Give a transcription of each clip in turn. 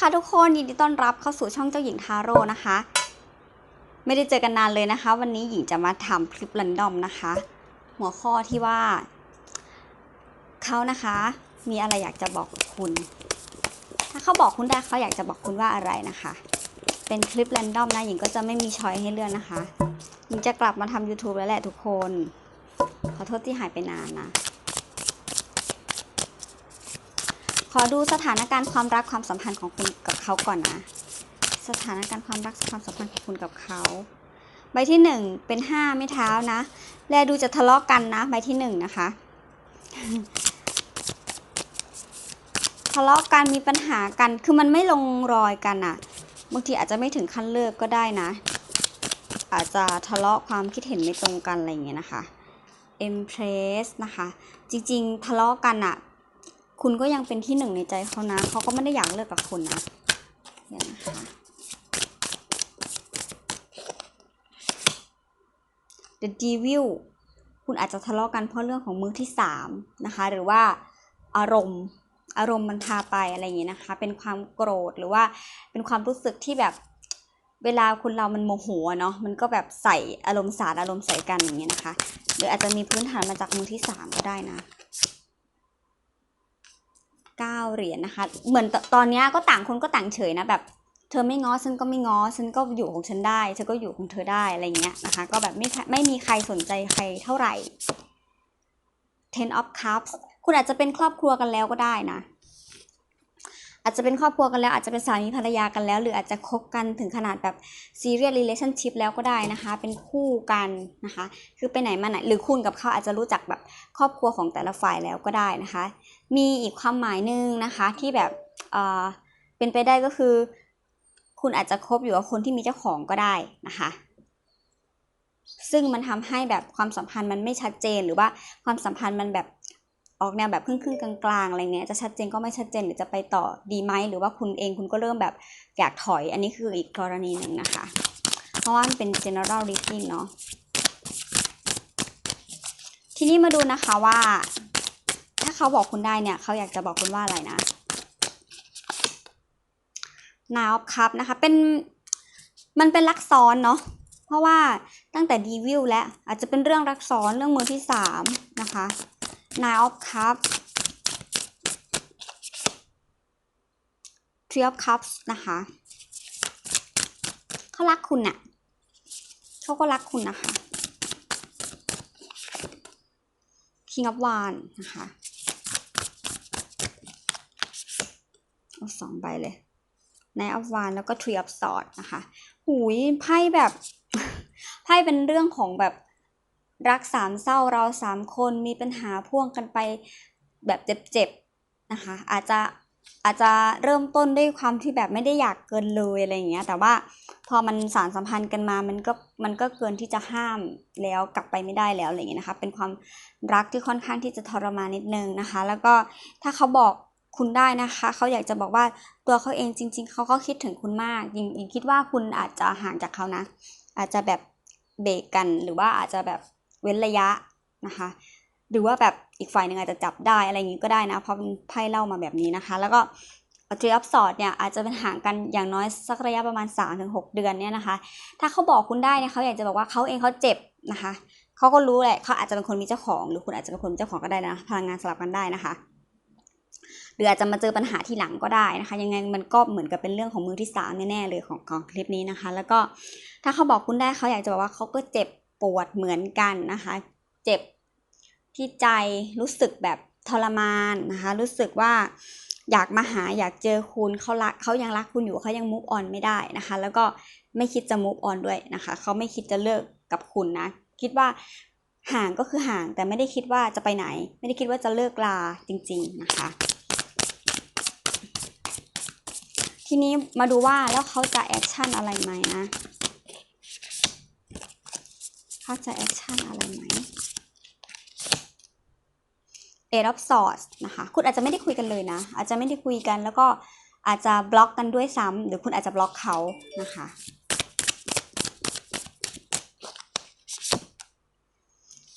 ค่ะทุกคนยินดีต้อนรับเข้าสู่ช่องเจ้าหญิงทาโร่นะคะ ไม่ได้เจอกันนานเลยนะคะ วันนี้หญิงจะมาทำคลิปรันดอมนะคะ หัวข้อที่ว่าเขานะคะ มีอะไรอยากจะบอกคุณ ถ้าเขาบอกคุณได้เขาอยากจะบอกคุณว่าอะไรนะคะ เป็นคลิปรันดอมนะหญิงก็จะไม่มีช้อยให้เลือกนะคะหญิงจะกลับมาทำ YouTube แล้วแหละทุกคน ขอโทษที่หายไปนานนะ ข อดูสถานการณ์ความรักความสัมพันธ์ของคุณกับเขาก่อนนะ สถานการณ์ความรักความสัมพันธ์ของคุณกับเขา ใบที่หนึ่งเป็นห้าไม่เท้านะ แลดูจะทะเลาะกันนะ ใบที่หนึ่งนะคะ ทะเลาะกันมีปัญหากัน คือมันไม่ลงรอยกันอะบางทีอาจจะไม่ถึงขั้นเลิกก็ได้นะ อาจจะทะเลาะความคิดเห็นไม่ตรงกันอะไรอย่างเงี้ยนะคะ Empress นะคะ จริงๆ ทะเลาะกันอะ คุณก็ยังเป็นที่หนึ่งในใจเขานะเขาก็ไม่ได้อยากเลิกกับคุณนะเดี๋ยนะคะ The Devil คุณอาจจะทะเลาะกันเพราะเรื่องของมือที่สามนะคะ หรือว่าอารมณ์อารมณ์มันพาไปอะไรอย่างเงี้ยนะคะ เป็นความโกรธหรือว่าเป็นความรู้สึกที่แบบเวลาคุณเรามันโมโหเนาะมันก็แบบใส่อารมณ์สาดอารมณ์ใส่กันอย่างเงี้ยนะคะ หรืออาจจะมีพื้นฐานมาจากมือที่สามก็ได้นะ เก้าเหรียญนะคะ เหมือนตตอนนี้ก็ต่างคนก็ต่างเฉยนะแบบ เธอไม่ง้อฉันก็ไม่ง้อฉันก็อยู่ของฉันได้เธอก็อยู่ของเธอได้อะไรเงี้ยนะคะ ก็แบบไม่ไม่มีใครสนใจใครเท่าไหร่ ten of cups คุณอาจจะเป็นครอบครัวกันแล้วก็ได้นะ อาจจะเป็นครอบครัวกันแล้ว อาจจะเป็นสามีภรรยากันแล้ว หรืออาจจะคบกันถึงขนาดแบบ serious relationship แล้วก็ได้นะคะ เป็นคู่กันนะคะ คือไปไหนมาไหน หรือคุณกับเขาอาจจะรู้จักแบบครอบครัวของแต่ละฝ่ายแล้วก็ได้นะคะ มีอีกความหมายหนึ่งนะคะที่แบบเอ่อเป็นไปได้ก็คือ คุณอาจจะคบอยู่กับคนที่มีเจ้าของก็ได้นะคะ ซึ่งมันทำให้แบบความสัมพันธ์มันไม่ชัดเจนหรือว่าความสัมพันธ์มันแบบออกแนวแบบครึ่งๆกลางๆอะไรเงี้ยจะชัดเจนก็ไม่ชัดเจนหรือจะไปต่อดีไหมหรือว่าคุณเองคุณก็เริ่มแบบอยากถอย อันนี้คืออีกกรณีหนึ่งนะคะ เพราะว่ามันเป็น general reading เนาะทีนี้มาดูนะคะว่า ถ้าเขาบอกคุณได้เนี่ยเขาอยากจะบอกคุณว่าอะไรนะนาวครับนะคะ เป็นมันเป็นรักซ้อนเนาะเพราะว่าตั้งแต่ดีวิลและอาจจะเป็นเรื่องรักซ้อนเรื่องมือที่สามนะคะ Nine of Cups Three of Cups นะคะเขารักคุณน่ะเขาก็รักคุณนะคะ King of Wands นะคะ เอา สองใบเลยในอัฟวานแล้วก็ Tree of Swords นะคะ หูยไพ่แบบไพ่เป็นเรื่องของแบบรักสามเศร้าเราสามคนมีปัญหาพ่วงกันไปแบบเจ็บๆนะคะ อาจจะอาจจะเริ่มต้นด้วยความที่แบบไม่ได้อยากเกินเลยอะไรอย่างเงี้ย แต่ว่าพอมันสารสัมพันธ์กันมามันก็มันก็เกินที่จะห้ามแล้วกลับไปไม่ได้แล้วอะไรอย่างเงี้ยนะคะ เป็นความรักที่ค่อนข้างที่จะทรมานนิดนึงนะคะ แล้วก็ถ้าเขาบอก คุณได้นะคะ เขาอยากจะบอกว่าตัวเขาเองจริง ๆเขาก็คิดถึงคุณมากยิงยิงคิดว่าคุณอาจจะห่างจากเขานะ อาจจะแบบเบรกกันหรือว่าอาจจะแบบเว้นระยะนะคะ หรือว่าแบบอีกฝ่ายหนึ่งอาจจะจับได้อะไรอย่างนี้ก็ได้นะเพราะเป็นไพ่เล่ามาแบบนี้นะคะ แล้วก็ทรีอัพสอดเนี่ยอาจจะเป็นห่างกันอย่างน้อยสักระยะประมาณ 3-6 เดือนเนี่ยนะคะ ถ้าเขาบอกคุณได้เนี่ยเขาอยากจะบอกว่าเขาเองเขาเจ็บนะคะเขาก็รู้แหละเขาอาจจะเป็นคนมีเจ้าของ หรือคุณอาจจะเป็นคนมีเจ้าของก็ได้นะ พลังงานสลับกันได้นะคะ หรืออาจจะมาเจอปัญหาที่หลังก็ได้นะคะ ยังไงมันก็เหมือนกับเป็นเรื่องของมือที่สามแน่ๆเลยของของคลิปนี้นะคะ แล้วก็ถ้าเขาบอกคุณได้เขาอยากจะบอกว่าเขาก็เจ็บปวดเหมือนกันนะคะ เจ็บที่ใจรู้สึกแบบทรมานนะคะ รู้สึกว่าอยากมาหาอยากเจอคุณเขารักเขายังรักคุณอยู่เขายังมุกออนไม่ได้นะคะ แล้วก็ไม่คิดจะมุกออนด้วยนะคะเขาไม่คิดจะเลิกกับคุณนะ คิดว่าห่างก็คือห่างแต่ไม่ได้คิดว่าจะไปไหน ไม่ได้คิดว่าจะเลิกลาจริง ๆนะคะ ทีนี้มาดูว่าแล้วเขาจะแอคชั่นอะไรไหมนะเขาจะแอคชั่นอะไรไหม Eight of Swords นะคะ คุณอาจจะไม่ได้คุยกันเลยนะ อาจจะไม่ได้คุยกัน แล้วก็อาจจะบล็อกกันด้วยซ้ำหรือคุณอาจจะบล็อกเขานะคะ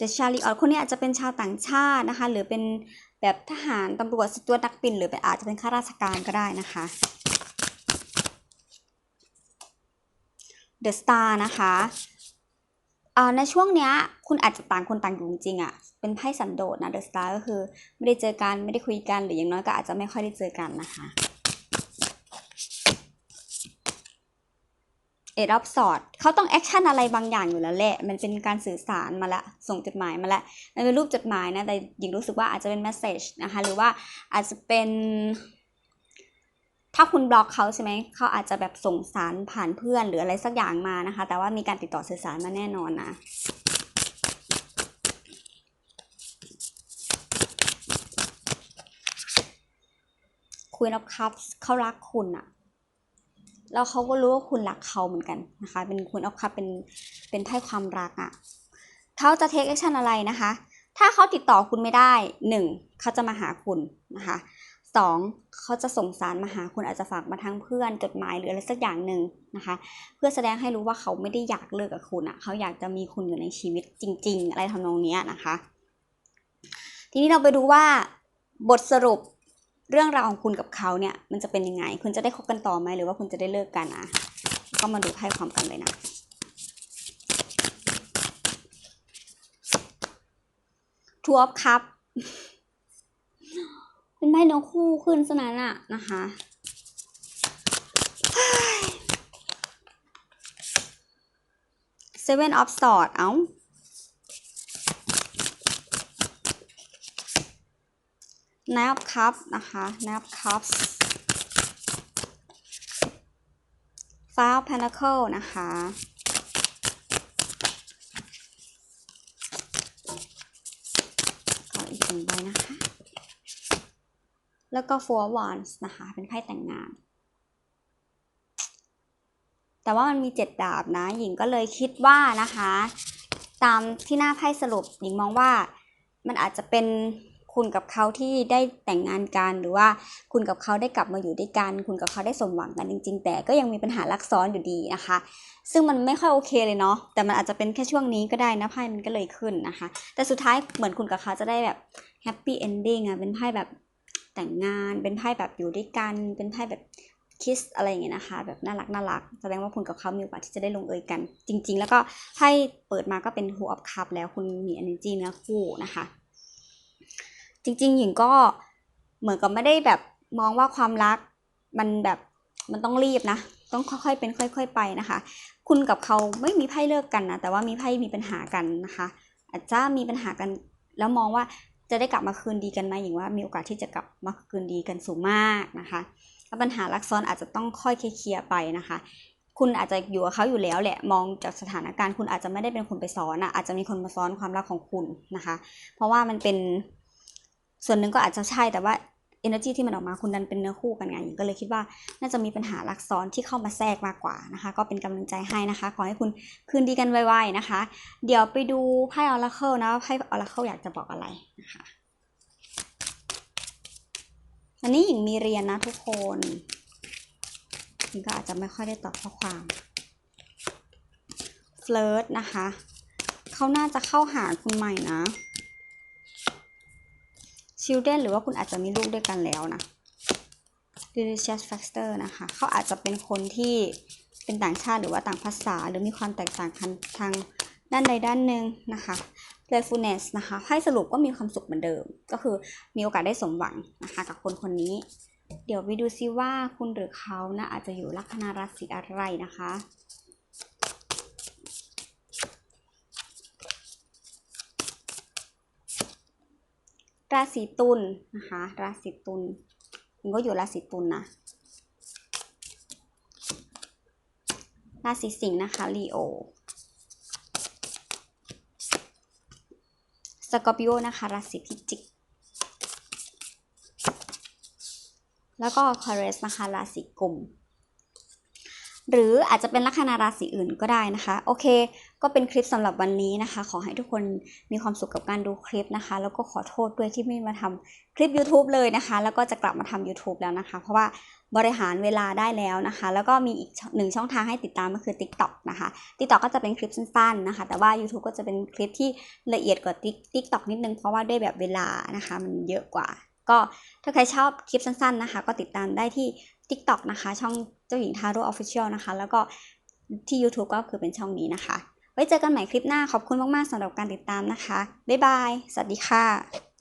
The Chariot คนนี้อาจจะเป็นชาวต่างชาตินะคะ หรือเป็นแบบทหารตำรวจสจวนักบิน หรือเป็นอาจจะเป็นข้าราชการก็ได้นะคะ The Star นะคะอ่าในช่วงเนี้ยคุณอาจจะต่างคนต่างอยู่จริงๆอะ่ะเป็นไพ่สันโดษนะ The Star ก็คือไม่ได้เจอกันไม่ได้คุยกันหรืออย่างน้อยก็อาจจะไม่ค่อยได้เจอกันนะคะเอ็ดออฟสอดเขาต้องแอคชั่นอะไรบางอย่างอยู่แล้วแหละ มันเป็นการสื่อสารมาละ ส่งจดหมายมาละ มันเป็นรูปจดหมายนะ แต่หญิงรู้สึกว่าอาจจะเป็นแมสเซจนะคะ หรือว่าอาจจะเป็น ถ้าคุณบล็อกเขาใช่ไหมเขาอาจจะแบบส่งสารผ่านเพื่อนหรืออะไรสักอย่างมานะคะ แต่ว่ามีการติดต่อสื่อสารมาแน่นอนนะ Queen of Cups เขารักคุณอะแล้วเขาก็รู้ว่าคุณรักเขาเหมือนกันนะคะ เป็น Queen of Cups เป็นเป็นไพ่ความรักอะเขาจะ take action อะไรนะคะ ถ้าเขาติดต่อคุณไม่ได้หนึ่งเขาจะมาหาคุณนะคะ สองเขาจะส่งสารมาหาคุณอาจจะฝากมาทางเพื่อนจดหมายหรืออะไรสักอย่างหนึ่งนะคะ เพื่อแสดงให้รู้ว่าเขาไม่ได้อยากเลิกกับคุณอะเขาอยากจะมีคุณอยู่ในชีวิตจริง ๆ อะไรทำนองเนี้ยนะคะ ทีนี้เราไปดูว่าบทสรุปเรื่องราวของคุณกับเขาเนี่ยมันจะเป็นยังไง คุณจะได้คบกันต่อไหมหรือว่าคุณจะได้เลิกกันอะก็มาดูไพ่ความกันเลยนะ Two of Cup เป็นไพ่นกคู่ขึ้นสนั้นอะนะคะเซเว่นออฟสอดเอ้านับคัพนะคะนับคัพฟ้าพานาเคิลนะคะขออีกหนึ่งใบนะคะ แล้วก็ Four Wands นะคะ เป็นไพ่แต่งงาน แต่ว่ามันมีเจ็ดดาบนะ หญิงก็เลยคิดว่านะคะ ตามที่หน้าไพ่สรุป หญิงมองว่ามันอาจจะเป็นคุณกับเขาที่ได้แต่งงานกันหรือว่าคุณกับเขาได้กลับมาอยู่ด้วยกัน คุณกับเขาได้สมหวังกันจริง ๆ แต่ก็ยังมีปัญหารักซ้อนอยู่ดีนะคะ ซึ่งมันไม่ค่อยโอเคเลยเนาะแต่มันอาจจะเป็นแค่ช่วงนี้ก็ได้นะไพ่มันก็เลยขึ้นนะคะ แต่สุดท้ายเหมือนคุณกับเขาจะได้แบบแฮปปี้เอนดิ้งอะเป็นไพ่แบบ แต่งงาน เป็นไพ่แบบอยู่ด้วยกัน เป็นไพ่แบบคิสอะไรอย่างเงี้ยนะคะ แบบน่ารักน่ารัก แสดงว่าคุณกับเขามีโอกาสที่จะได้ลงเอยกัน จริง ๆ แล้วก็ไพ่เปิดมาก็เป็น Who of Cup แล้วคุณมี energy เนื้อคู่นะคะ จริง ๆ หญิงก็เหมือนกับไม่ได้แบบมองว่าความรักมันแบบมันต้องรีบนะ ต้องค่อยๆเป็นค่อย ๆ ไปนะคะ คุณกับเขาไม่มีไพ่เลิกกันนะ แต่ว่ามีไพ่มีปัญหากันนะคะ อาจจะมีปัญหากันแล้วมองว่า จะได้กลับมาคืนดีกันไหมหญิงว่ามีโอกาสที่จะกลับมาคืนดีกันสูงมากนะคะแล้วปัญหารักซ้อนอาจจะต้องค่อยเคลียร์ไปนะคะ คุณอาจจะอยู่กับเขาอยู่แล้วแหละมองจากสถานการณ์คุณอาจจะไม่ได้เป็นคนไปซ้อนอะอาจจะมีคนมาซ้อนความรักของคุณนะคะ เพราะว่ามันเป็นส่วนหนึ่งก็อาจจะใช่แต่ว่า energy ที่มันออกมาคุณดันเป็นเนื้อคู่กันไงหญิงก็เลยคิดว่าน่าจะมีปัญหารักซ้อนที่เข้ามาแทรกมากกว่านะคะ ก็เป็นกำลังใจให้นะคะ ขอให้คุณคืนดีกันไวๆนะคะ เดี๋ยวไปดูไพ่ Oracle นะว่าไพ่ Oracle อยากจะบอกอะไรนะคะอันนี้หญิงมีเรียนนะทุกคนหญิงก็อาจจะไม่ค่อยได้ตอบข้อความเฟลิร์ตนะคะเขาน่าจะเข้าหาคุณใหม่นะ children หรือว่าคุณอาจจะมีลูกด้วยกันแล้วนะ delicious factor นะคะ เขาอาจจะเป็นคนที่เป็นต่างชาติหรือว่าต่างภาษา หรือมีความแตกต่างกันทางด้านใดด้านหนึ่งนะคะ playfulness นะคะไพ่สรุปก็มีความสุขเหมือนเดิม ก็คือมีโอกาสได้สมหวังนะคะกับคนคนนี้ เดี๋ยวไปดูซิว่าคุณหรือเขานะอาจจะอยู่ลัคนาราศีอะไรนะคะ ราศีตุลนะคะ ราศีตุลมันก็อยู่ราศีตุลนะ ราศีสิงห์นะคะลีโอสกอร์ปิโอนะคะ ราศีพิจิก แล้วก็คอเรสนะคะ ราศีกุม หรืออาจจะเป็นลัคนาราศีอื่นก็ได้นะคะ โอเค ก็เป็นคลิปสำหรับวันนี้นะคะ ขอให้ทุกคนมีความสุขกับการดูคลิปนะคะ แล้วก็ขอโทษด้วยที่ไม่มาทำคลิป YouTube เลยนะคะ แล้วก็จะกลับมาทำ YouTube แล้วนะคะ เพราะว่าบริหารเวลาได้แล้วนะคะ แล้วก็มีอีกหนึ่งช่องทางให้ติดตามก็คือ TikTok นะคะ TikTok ก็จะเป็นคลิปสั้นๆนะคะ แต่ว่า YouTube ก็จะเป็นคลิปที่ละเอียดกว่า TikTok นิดนึง เพราะว่าด้วยแบบเวลานะคะ มันเยอะกว่า ก็ถ้าใครชอบคลิปสั้นๆนะคะ ก็ติดตามได้ที่ TikTok นะคะ ช่อง จ้าหญิงทาโร่ออฟฟิเชียลนะคะ แล้วก็ที่ YouTube ก็คือเป็นช่องนี้นะคะ ไว้เจอกันใหม่คลิปหน้าขอบคุณมาก ๆสำหรับการติดตามนะคะ บ๊ายบาย สวัสดีค่ะ